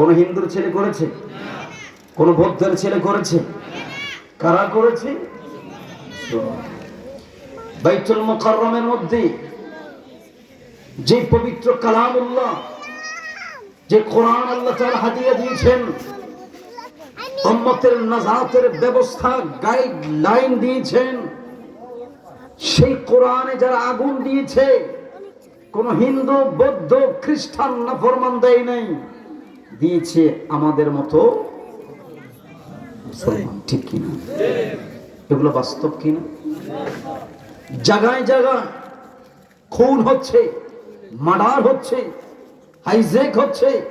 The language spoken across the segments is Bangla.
কোন হিন্দুর ছেলে করেছে? কোন বৌদ্ধের ছেলে করেছে? কারা করেছে? বাইতুল মুকাররমের মধ্যে যে পবিত্র কালামুল্লাহ, যে কোরআন আল্লাহ তাআলা হাদিয়া দিয়েছেন, উম্মতের নাজাতের ব্যবস্থা গাইডলাইন দিয়েছেন, সেই কোরআনে যারা আগুন দিয়েছে, কোন হিন্দু, বৌদ্ধ, খ্রিস্টান না ফরমান দেয় নাই। দিয়েছে আমাদের মতো মুসলমান ঠিক কিনা? এগুলো বাস্তব কিনা? জায়গায় জায়গায় খুন হচ্ছে মার্ডার হচ্ছে হাইজেক হচ্ছে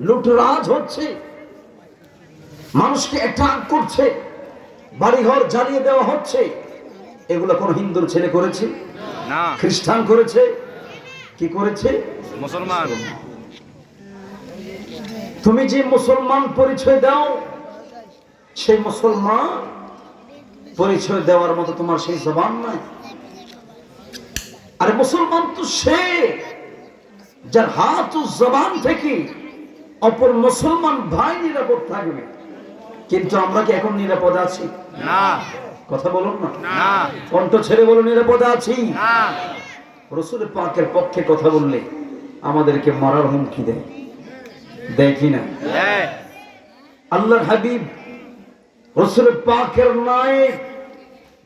লুটরাজ হচ্ছে মানুষকে অ্যাটাক করছে বাড়িঘর জ্বালিয়ে দেওয়া হচ্ছে। এগুলো কোন হিন্দুর ছেলে করেছে? না। খ্রিস্টান করেছে? কি করেছে? মুসলমান। তুমি যে মুসলমান পরিচয় দাও সেই মুসলমান পরিচয় দেওয়ার মতো তোমার সেই জবান নাই। আরে মুসলমান তো সে যার হাত ও জবান থেকে অপর মুসলমান ভাই নিরাপদ থাকবে। কিন্তু আমরা কি এখন নিরাপদ আছি? না। কথা বলুন না। কণ্ঠ ছেড়ে বলো নিরাপদে আছি? রসুল পাকের পক্ষে কথা বললে আমাদেরকে মারার হুমকি দেয়। দেয় কিনা এই, আল্লাহর হাবিব রসুল পাকের নায়ক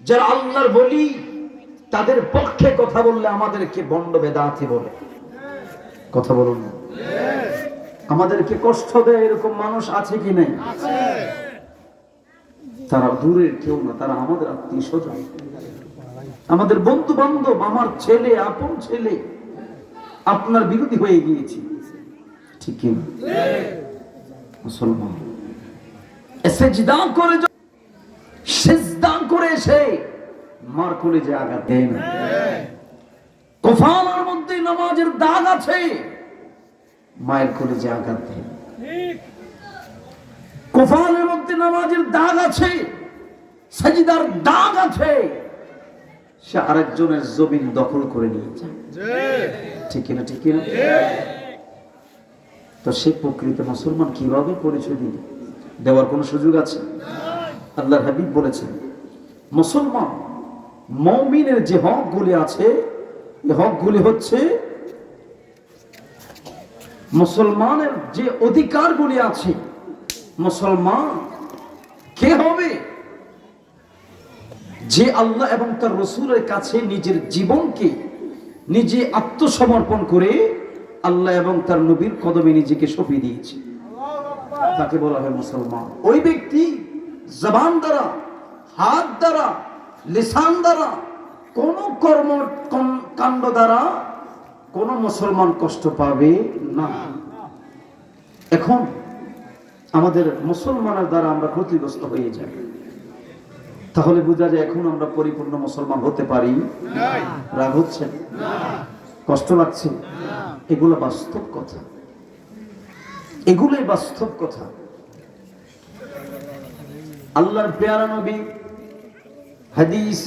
যারা আল্লাহর বলি তাদের পক্ষে কথা বললে আমাদেরকে বন্ড বেদাতি বলে। কথা বলুন না। আমাদেরকে কষ্ট দেয় এরকম মানুষ আছে কি নাই? তারা দূরের কেউ না তারা আমাদের আত্মীয় স্বজন আমাদের বন্ধু বান্ধব আমার ছেলে আপন ছেলে আপনার বিরোধী হয়ে গিয়েছি। না? মুসলমান। সেজদা করে সেজদা করে এসে মার কোলে যে আঘাত দেয় না। কোফালার মধ্যে নামাজের দাগ আছে মায়ের কোলে যে আঘাত দেয় কোফালের মধ্যে নামাজের দাগ আছে সাজিদার দাগ আছে সে আরেকজনের জমিন দখল করে নিয়ে যায়। ঠিক কিনা ঠিক কিনা? তো সে প্রকৃত মুসলমান কীভাবে পরিচয় দিবে? দেওয়ার কোনো সুযোগ আছে? আল্লাহ হাবিব বলেছেন, মুসলমান মমিনের যে হকগুলি আছে এই হকগুলি হচ্ছে মুসলমানের যে অধিকারগুলি আছে। মুসলমান কে হবে? যে আল্লাহ এবং তার রসুলের কাছে নিজের জীবনকে নিজে আত্মসমর্পণ করে আল্লাহ এবং তার নবীর কদমে নিজেকে সঁপে দিয়েছে। তাকে বলা হয় মুসলমান। ওই ব্যক্তি জবান দ্বারা, হাত দ্বারা, লিসান দ্বারা, কোন কর্ম কাণ্ড দ্বারা কোন মুসলমান কষ্ট পাবে না। এখন আমাদের মুসলমানের দ্বারা আমরা ক্ষতিগ্রস্ত হয়ে যাই। তাহলে বোঝা যায় এখন আমরা পরিপূর্ণ মুসলমান হতে পারি? রাগ হচ্ছে? কষ্ট লাগছে? এগুলো বাস্তব কথা। এগুলোই বাস্তব কথা। আল্লাহর পেয়ারা নবী হাদিসে